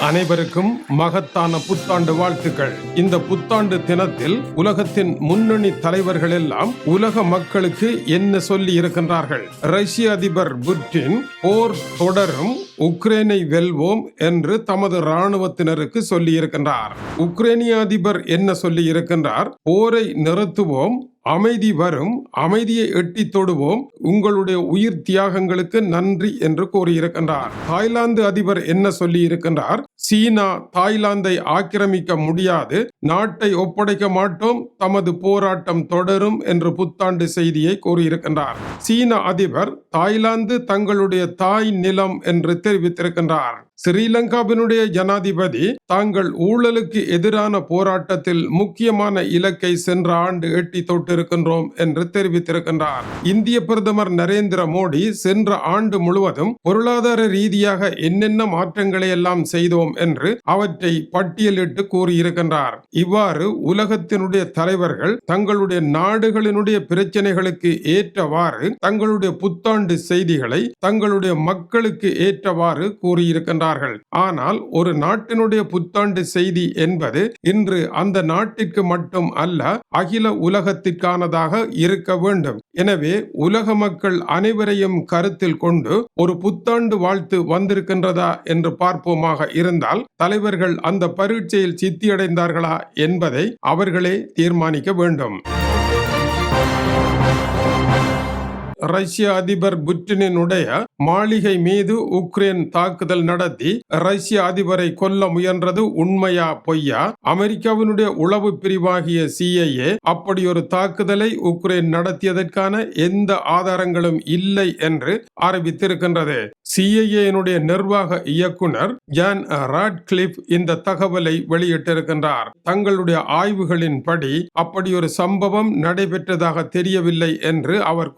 அனைவருக்கும் மகத்தான புத்தாண்டு வாழ்த்துக்கள். இந்த புத்தாண்டு தினத்தில் உலகத்தின் முன்னணி தலைவர்கள் எல்லாம் உலக மக்களுக்கு என்ன சொல்லி இருக்கின்றார்கள்? ரஷ்ய அதிபர் புட்டின் போர் தொடரும் உக்ரைனை வெல்வோம் என்று தமது ராணுவத்தினருக்கு சொல்லி இருக்கின்றார். உக்ரைனிய அதிபர் என்ன சொல்லி இருக்கின்றார்? போரை நிறுத்துவோம் அமைதி வரும் அமைதியை எட்டி தொடுவோம். உங்களுடைய உயிர் தியாகங்களுக்கு நன்றி என்று கூறியிருக்கின்றார். தாய்லாந்து அதிபர் என்ன சொல்லி இருக்கின்றார் சீனா தாய்லாந்தை ஆக்கிரமிக்க முடியாது. நாட்டை ஒப்படைக்க மாட்டோம். தமது போராட்டம் தொடரும் என்று புத்தாண்டு செய்தியை கூறியிருக்கின்றார். சீன அதிபர் தாய்லாந்து தங்களுடைய தாய் நிலம் என்று தெரிவித்திருக்கின்றார். ஸ்ரீலங்காவினுடைய ஜனாதிபதி தாங்கள் ஊழலுக்கு எதிரான போராட்டத்தில் முக்கியமான இலக்கை சென்ற ஆண்டு எட்டி தொட்டிருக்கின்றோம் என்று தெரிவித்திருக்கின்றார். இந்திய பிரதமர் நரேந்திர மோடி சென்ற ஆண்டு முழுவதும் பொருளாதார ரீதியாக என்னென்ன மாற்றங்களை எல்லாம் செய்தோம் என்று அவற்றை பட்டியலிட்டு கூறியிருக்கின்றார். இவ்வாறு உலகத்தினுடைய தலைவர்கள் தங்களுடைய நாடுகளினுடைய பிரச்சனைகளுக்கு ஏற்றவாறு தங்களுடைய புத்தாண்டு செய்திகளை தங்களுடைய மக்களுக்கு ஏற்றவாறு கூறியிருக்கின்றார் கூறியிருக்கின்றார்கள் ஆனால் ஒரு நாட்டினுடைய புத்தாண்டு செய்தி என்பது இன்று அந்த நாட்டிற்கு மட்டும் அல்ல அகில உலகத்திற்கானதாக இருக்க வேண்டும். எனவே உலக மக்கள் அனைவரையும் கருத்தில் கொண்டு ஒரு புத்தாண்டு வாழ்த்து வந்திருக்கின்றதா என்று பார்ப்போமாக இருந்தால் தலைவர்கள் அந்த பரீட்சையில் சித்தியடைந்தார்களா என்பதை அவர்களே தீர்மானிக்க வேண்டும். ரஷ்ய அதிபர் புட்டினுடைய மாளிகை மீது உக்ரைன் தாக்குதல் நடத்தி ரஷ்ய அதிபரை கொல்ல முயன்றது உண்மையா பொய்யா? அமெரிக்காவினுடைய உளவு பிரிவாகிய சிஐஏ அப்படி ஒரு தாக்குதலை உக்ரைன் நடத்தியதற்கான எந்த ஆதாரங்களும் இல்லை என்று அறிவித்திருக்கின்றது. சிஐஏனுடைய நிர்வாக இயக்குனர் ஜான் ராட்கிளிப் இந்த தகவலை வெளியிட்டிருக்கின்றார். தங்களுடைய ஆய்வுகளின்படி அப்படி ஒரு சம்பவம் நடைபெற்றதாக தெரியவில்லை என்று அவர்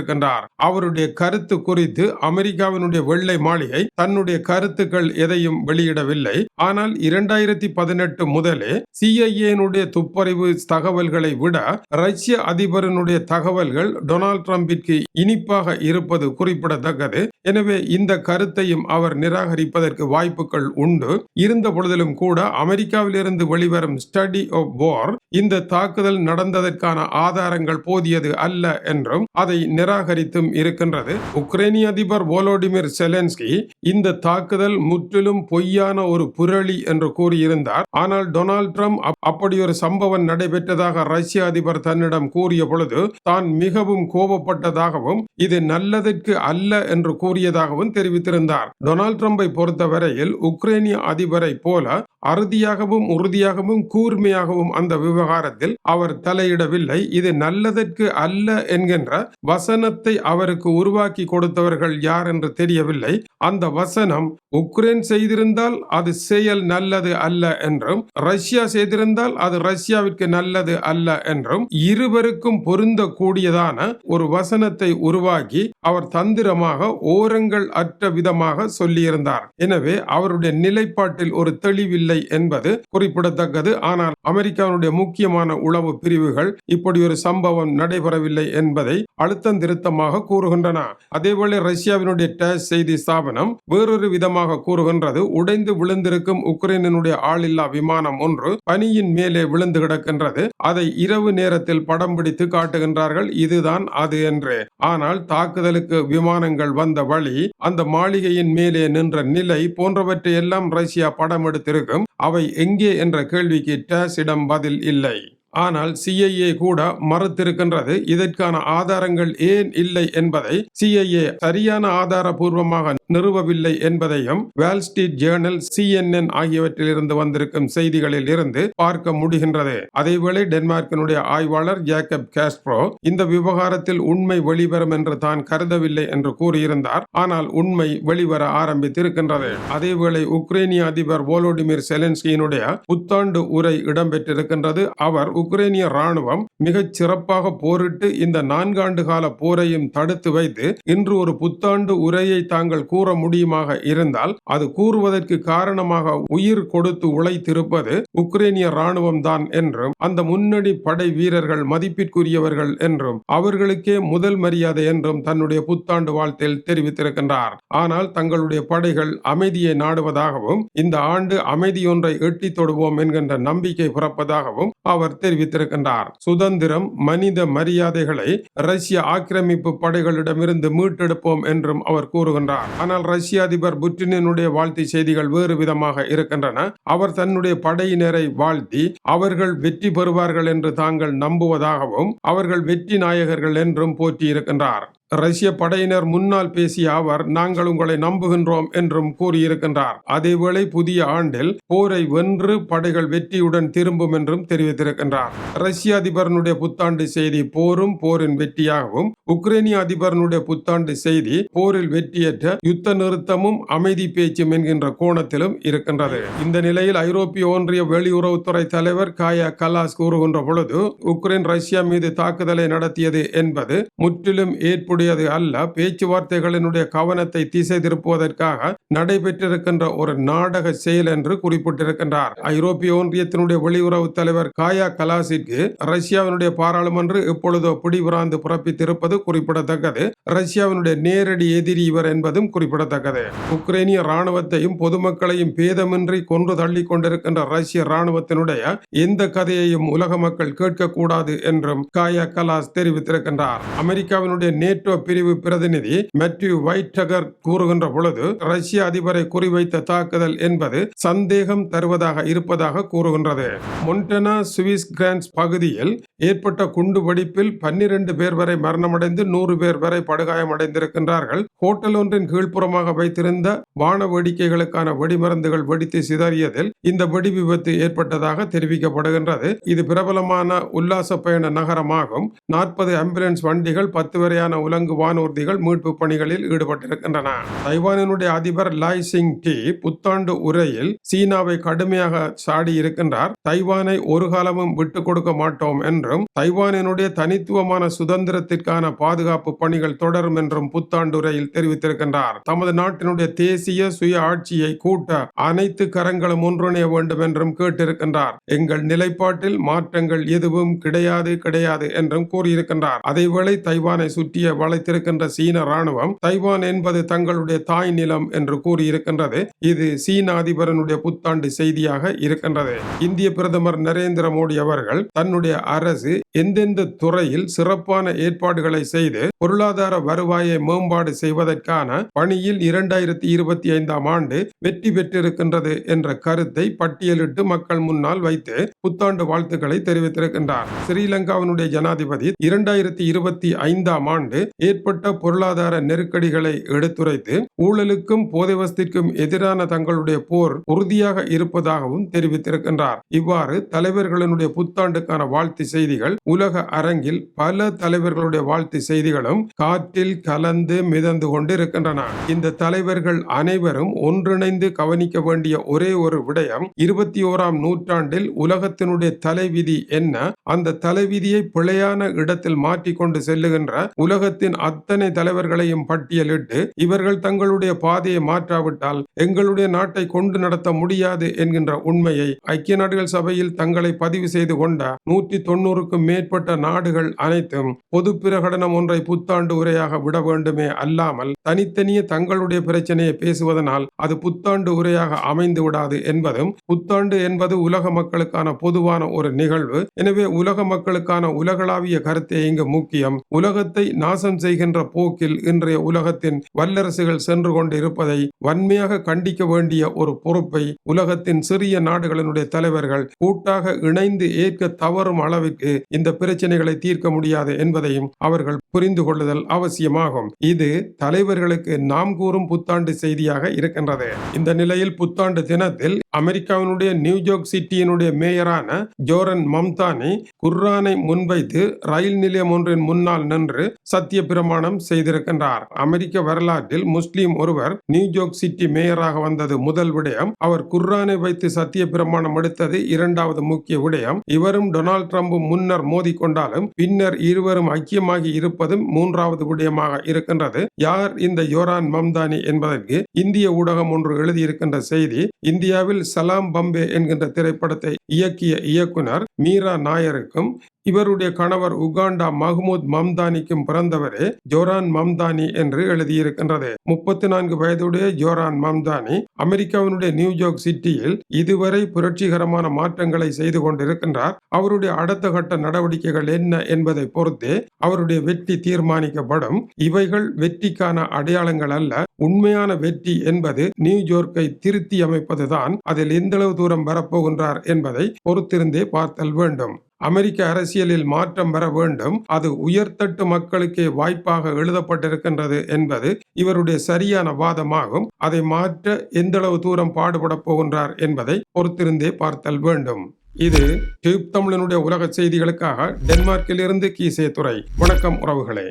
குறிப்பிட்டிருக்கின்றார் அவருடைய கருத்து குறித்து அமெரிக்காவினுடைய வெள்ளை மாளிகை தன்னுடைய கருத்துக்கள் எதையும் வெளியிடவில்லை. ஆனால் இரண்டாயிரத்தி பதினெட்டு முதலே சிஐஏனுடைய துப்பறிவு தகவல்களை விட ரஷ்ய அதிபரனுடைய தகவல்கள் டொனால்ட் டிரம்பிற்கு இனிப்பாக இருப்பது குறிப்பிடத்தக்கது. எனவே இந்த கருத்தையும் அவர் நிராகரிப்பதற்கு வாய்ப்புகள் உண்டு. இருந்த பொழுதிலும் கூட அமெரிக்காவிலிருந்து வெளிவரும் ஸ்டடி ஆஃப் வார் இந்த தாக்குதல் நடந்ததற்கான ஆதாரங்கள் போதியது அல்ல என்றும் அதை நிராகரித்தும் இருக்கின்றது. உக்ரைனிய அதிபர் வோலோடிமிர் செலன்ஸ்கி இந்த தாக்குதல் முற்றிலும் பொய்யான ஒரு புரளி என்று கூறியிருந்தார். ஆனால் டொனால்ட் ட்ரம்ப் அப்படி ஒரு சம்பவம் நடைபெற்றதாக ரஷ்ய அதிபர் தன்னிடம் கூறிய பொழுது தான் மிகவும் கோபப்பட்டதாகவும் இது நல்லதற்கு அல்ல என்று கூறியதாகவும் தெரிவித்திருந்தார். டொனால்ட் ட்ரம்பை பொறுத்தவரையில் உக்ரைனிய அதிபரை போல அறுதியாகவும் உறுதியாகவும் கூர்மையாகவும் அந்த விவகாரத்தில் அவர் தலையிடவில்லை. இது நல்லதற்கு அல்ல என்கின்ற வசன வசனத்தை அவருக்கு உருவாக்கி கொடுத்தவர்கள் யார் என்று தெரியவில்லை. அந்த வசனம் உக்ரைன் செய்திருந்தால் அது செயல் நல்லது அல்ல என்றும் ரஷ்யா செய்திருந்தால் அது ரஷ்யாவிற்கு நல்லது அல்ல என்றும் இருவருக்கும் பொருந்தக்கூடியதான ஒரு வசனத்தை உருவாக்கி அவர் தந்திரமாக ஓரங்கள் அற்ற விதமாக சொல்லியிருந்தார். எனவே அவருடைய நிலைப்பாட்டில் ஒரு தெளிவில்லை என்பது குறிப்பிடத்தக்கது. ஆனால் அமெரிக்காவுடைய முக்கியமான உளவு பிரிவுகள் இப்படி ஒரு சம்பவம் நடைபெறவில்லை என்பதை அழுத்தம் திருத்தமாக கூறுகின்றன. அதேவேளை ரஷ்யாவினுடைய டேஸ் செய்தி ஸ்தாபனம் வேறொரு விதமாக கூறுகின்றது. உடைந்து விழுந்திருக்கும் உக்ரைனினுடைய ஆளில்லா விமானம் ஒன்று பனியின் மேலே விழுந்து கிடக்கின்றது. அதை இரவு நேரத்தில் படம் பிடித்து காட்டுகின்றார்கள். இதுதான் அது என்று. ஆனால் தாக்குதலுக்கு விமானங்கள் வந்த வழி அந்த மாளிகையின் மேலே நின்ற நிலை போன்றவற்றை எல்லாம் ரஷ்யா படம் எடுத்திருக்கும். அவை எங்கே என்ற கேள்விக்கு டேஸிடம் பதில் இல்லை. ஆனால் சிஐஏ கூட மறுத்திருக்கின்றது. இதற்கான ஆதாரங்கள் ஏன் இல்லை என்பதை சிஐஏ சரியான ஆதாரபூர்வமாக நிறுவவில்லை என்பதையும் வால் ஸ்ட்ரீட் ஜேர்னல் சிஎன்என் ஆகியவற்றிலிருந்து வந்திருக்கும் செய்திகளில் இருந்து பார்க்க முடிகின்றது. அதேவேளை டென்மார்க்கினுடைய ஆய்வாளர் ஜேக்கப் கேஸ்ப்ரோ இந்த விவகாரத்தில் உண்மை வெளிவரும் என்று தான் கருதவில்லை என்று கூறியிருந்தார். ஆனால் உண்மை வெளிவர ஆரம்பித்திருக்கின்றது. அதேவேளை உக்ரைனிய அதிபர் வோலோடிமிர் செலன்ஸ்கியினுடைய புத்தாண்டு உரை இடம்பெற்றிருக்கின்றது. அவர் உக்ரைனிய ராணுவம் மிகச் சிறப்பாக போரிட்டு இந்த நான்காண்டு கால போரையும் தடுத்து வைத்து இன்று ஒரு புத்தாண்டு உரையை தாங்கள் கூற முடியுமாக இருந்தால் அது கூறுவதற்கு காரணமாக உயிர் கொடுத்து உழைத்திருப்பது உக்ரைனிய ராணுவம் தான் என்றும் அந்த முன்னணி படை வீரர்கள் மதிப்பிற்குரியவர்கள் என்றும் அவர்களுக்கே முதல் மரியாதை என்றும் தன்னுடைய புத்தாண்டு வாழ்த்தில் தெரிவித்திருக்கின்றார். ஆனால் தங்களுடைய படைகள் அமைதியை நாடுவதாகவும் இந்த ஆண்டு அமைதியொன்றை எட்டி தொடுவோம் என்கின்ற நம்பிக்கை பிறப்பதாகவும் அவர் தெரிவித்தார் தெரிவித்திருக்கின்றார். சுதந்திரம் மனித மரியாதைகளை ரஷ்ய ஆக்கிரமிப்பு படைகளிடமிருந்து மீட்டெடுப்போம் என்றும் அவர் கூறுகின்றார். ஆனால் ரஷ்ய அதிபர் புட்டினுடைய வாழ்த்து செய்திகள் வேறு விதமாக இருக்கின்றன. அவர் தன்னுடைய படையினரை வாழ்த்தி அவர்கள் வெற்றி பெறுவார்கள் என்று தாங்கள் நம்புவதாகவும் அவர்கள் வெற்றி நாயகர்கள் என்றும் போற்றியிருக்கின்றார் ரஷ்ய படையினர் முன்னால் பேசிய அவர் நாங்கள் உங்களை நம்புகின்றோம் என்றும் கூறியிருக்கின்றார். அதேவேளை புதிய ஆண்டில் போரை வென்று படைகள் வெற்றியுடன் திரும்பும் என்றும் தெரிவித்திருக்கின்றார். ரஷ்ய அதிபரனுடைய புத்தாண்டு செய்தி போரும் போரின் வெற்றியாகவும் உக்ரைனிய அதிபரனுடைய புத்தாண்டு செய்தி போரில் வெற்றியற்ற யுத்த நிறுத்தமும் அமைதி பேச்சும் என்கின்ற கோணத்திலும் இருக்கின்றது. இந்த நிலையில் ஐரோப்பிய ஒன்றிய வெளியுறவுத்துறை தலைவர் காயா கலாஸ் கூறுகின்ற பொழுது உக்ரைன் ரஷ்யா மீது தாக்குதலை நடத்தியது என்பது முற்றிலும் ஏற்புடையது அல்ல பேச்சுவார்த்தைகளினுடைய கவனத்தை திசை திருப்புவதற்காக நடைபெற்றிருக்கின்ற ஒரு நாடக செயல் என்று குறிப்பிட்டிருக்கின்றார். ஐரோப்பிய ஒன்றியத்தினுடைய வெளியுறவு தலைவர் காயா கலாசிற்கு ரஷ்யாவினுடைய பாராளுமன்ற இப்பொழுதோ பிடிபுராந்து பிறப்பித்திருப்பது குறிப்பிடத்தக்கது. ரஷ்யாவினுடைய நேரடி எதிரி இவர் என்பதும் குறிப்பிடத்தக்கது. உக்ரைனிய ராணுவத்தையும் பொதுமக்களையும் பேதமின்றி கொன்று தள்ளி கொண்டிருக்கின்ற ரஷ்ய ராணுவத்தினுடைய எந்த கதையையும் உலக மக்கள் கேட்கக்கூடாது என்றும் காயா கலாஸ் தெரிவித்திருக்கின்றார். அமெரிக்காவினுடைய நேட்டோ பிரிவு பிரதிநிதி மெட்யூ வைட்டகர் கூறுகின்ற பொழுது ரஷ்ய அதிபரை குறிவைத்த தாக்குதல் என்பது சந்தேகம் தருவதாக இருப்பதாக கூறுகின்றது. மொன்டனா சுவிஸ் கிரான்ஸ் பகுதியில் ஏற்பட்ட குண்டு வெடிப்பில் பன்னிரண்டு பேர் வரை மரணமடைந்து நூறு பேர் வரை படுகாயமடைந்திருக்கின்றார்கள். ஹோட்டல் ஒன்றின் கீழ்ப்புறமாக வைத்திருந்த வான வேடிக்கைகளுக்கான வெடிமருந்துகள் வெடித்து சிதறியதில் இந்த வெடி விபத்து ஏற்பட்டதாக தெரிவிக்கப்படுகின்றது. இது பிரபலமான உல்லாச பயண நகரமாகும். நாற்பது ஆம்புலன்ஸ் வண்டிகள் பத்து வரையான உலங்கு வானூர்திகள் மீட்பு பணிகளில் ஈடுபட்டிருக்கின்றன. தைவானினுடைய அதிபர் லாய் சிங் டி புத்தாண்டு உரையில் சீனாவை கடுமையாக சாடி இருக்கின்றார் தைவானை ஒரு காலமும் விட்டுக் கொடுக்க மாட்டோம் என்று என்றும் தைவானினுடைய தனித்துவமான சுதந்திரத்திற்கான பாதுகாப்பு பணிகள் தொடரும் என்றும் புத்தாண்டுரையில் தெரிவித்திருக்கின்றார். தமது நாட்டினுடைய தேசிய சுய ஆட்சியை கூட்ட அனைத்து கரங்களும் ஒன்றிணைய வேண்டும் என்றும் கேட்டிருக்கின்றார். எங்கள் நிலைப்பாட்டில் மாற்றங்கள் எதுவும் கிடையாது கிடையாது என்றும் கூறியிருக்கின்றார். அதேவேளை தைவானை சுற்றிய வளைத்திருக்கின்ற சீன ராணுவம் தைவான் என்பது தங்களுடைய தாய் நிலம் என்று கூறியிருக்கின்றது. இது சீன அதிபரனுடைய புத்தாண்டு செய்தியாக இருக்கின்றது. இந்திய பிரதமர் நரேந்திர மோடி அவர்கள் தன்னுடைய அரசு எந்தெந்த துறையில் சிறப்பான ஏற்பாடுகளை செய்து பொருளாதார வருவாயை மேம்பாடு செய்வதற்கான பணியில் இரண்டாயிரத்தி இருபத்தி ஐந்தாம் ஆண்டு வெற்றி பெற்றிருக்கின்றது என்ற கருத்தை பட்டியலிட்டு மக்கள் முன்னால் வைத்து புத்தாண்டு வாழ்த்துக்களை தெரிவித்திருக்கின்றார். ஸ்ரீலங்காவினுடைய ஜனாதிபதி இரண்டாயிரத்தி இருபத்தி ஐந்தாம் ஆண்டு ஏற்பட்ட பொருளாதார நெருக்கடிகளை எடுத்துரைத்து ஊழலுக்கும் போதைவஸ்திற்கும் எதிரான தங்களுடைய போர் உறுதியாக இருப்பதாகவும் தெரிவித்திருக்கின்றார். இவ்வாறு தலைவர்களினுடைய புத்தாண்டுக்கான வாழ்த்து செய்திகள். உலக அரங்கில் பல தலைவர்களுடைய வாழ்த்து செய்திகளும் காற்றில் கலந்து மிதந்து கொண்டிருக்கின்றன. இந்த தலைவர்கள் அனைவரும் ஒன்றிணைந்து கவனிக்க வேண்டிய ஒரே ஒரு விடயம் இருபத்தி ஓராம் நூற்றாண்டில் உலகத்தினுடைய தலைவிதி என்ன? அந்த தலைவிதியை பிழையான இடத்தில் மாற்றிக்கொண்டு செல்லுகின்ற உலகத்தின் அத்தனை தலைவர்களையும் பட்டியலிட்டு இவர்கள் தங்களுடைய பாதையை மாற்றாவிட்டால் எங்களுடைய நாட்டை கொண்டு நடத்த முடியாது என்கின்ற உண்மையை ஐக்கிய நாடுகள் சபையில் தங்களை பதிவு செய்து கொண்ட நூற்றி தொண்ணூறுக்கும் மேற்பட்ட நாடுகள் அனைத்தும் பொது பிரகடனம் ஒன்றை புத்தாண்டு உரையாக விட வேண்டுமே அல்லாமல் தனித்தனியே தங்களுடைய பிரச்சனையை பேசுவதனால் அது புத்தாண்டு உரையாக அமைந்து விடாது என்பதும் புத்தாண்டு என்பது உலக மக்களுக்கான பொதுவான ஒரு நிகழ்வு. எனவே உலக மக்களுக்கான உலகளாவிய கருத்தை இங்கு முக்கியம். உலகத்தை நாசம் செய்கின்ற போக்கில் இன்றைய உலகத்தின் வல்லரசுகள் சென்று கொண்டு இருப்பதை வன்மையாக கண்டிக்க வேண்டிய ஒரு பொறுப்பை உலகத்தின் சிறிய நாடுகளினுடைய தலைவர்கள் கூட்டாக இணைந்து ஏற்க தவறும் அளவிற்கு இந்த பிரச்சனைகளை தீர்க்க முடியாது என்பதையும் அவர்கள் புரிந்து கொள்ளுதல் அவசியமாகும். இது தலைவர்களுக்கு நாம் கூறும் புத்தாண்டு செய்தியாக இருக்கின்றது. இந்த நிலையில் புத்தாண்டு தினத்தில் அமெரிக்காவினுடைய நியூயார்க் சிட்டியினுடைய மேயரான ஜோரன் மம்தானி குர்ரானை முன்வைத்து ரயில் நிலையம் ஒன்றின் முன்னால் நின்று சத்திய பிரமாணம் செய்திருக்கின்றார். அமெரிக்க வரலாற்றில் முஸ்லீம் ஒருவர் நியூயார்க் சிட்டி மேயராக வந்தது முதல் விடயம். அவர் குர்ரானை வைத்து சத்திய பிரமாணம் எடுத்தது இரண்டாவது முக்கிய விடயம். இவரும் டொனால்ட் ட்ரம்பும் முன்னர் மோதிக்கொண்டாலும் பின்னர் இருவரும் ஐக்கியமாகி இருப்பதும் மூன்றாவது விடயமாக இருக்கின்றது. யார் இந்த யோரான் மம்தானி என்பதற்கு இந்திய ஊடகம் ஒன்று எழுதியிருக்கின்ற செய்தி இந்தியாவில் சலாம் பம்பே என்கின்ற திரைப்படத்தை இயக்கிய இயக்குனர் மீரா நாயருக்கும் இவருடைய கணவர் உகாண்டா மஹ்மூத் மம்தானிக்கும் பிறந்தவரே ஜோரான் மம்தானி என்று எழுதியிருக்கின்றது. முப்பத்தி நான்கு வயதுடைய ஜோரான் மம்தானி அமெரிக்காவினுடைய நியூயார்க் சிட்டியில் இதுவரை புரட்சிகரமான மாற்றங்களை செய்து கொண்டிருக்கின்றார். அவருடைய அடுத்த கட்ட நடவடிக்கைகள் என்ன என்பதை பொறுத்தே அவருடைய வெற்றி தீர்மானிக்கப்படும். இவைகள் வெற்றிக்கான அடையாளங்கள் அல்ல உண்மையான வெற்றி என்பது நியூயார்க்கை திருத்தி அமைப்பதுதான். அதில் எந்தளவு தூரம் வரப்போகின்றார் என்பதை பொறுத்திருந்தே பார்த்தல் வேண்டும். அமெரிக்க அரசியலில் மாற்றம் பெற வேண்டும். அது உயர்தட்டு மக்களுக்கே வாய்ப்பாக எழுதப்பட்டிருக்கின்றது என்பது இவருடைய சரியான வாதமாகும். அதை மாற்ற எந்தளவு தூரம் பாடுபட போகின்றார் என்பதை பொறுத்திருந்தே பார்த்தல் வேண்டும். இது டியூப் தமிழனுடைய உலக செய்திகளுக்காக டென்மார்க்கிலிருந்து கீசே துறை வணக்கம் உறவுகளே.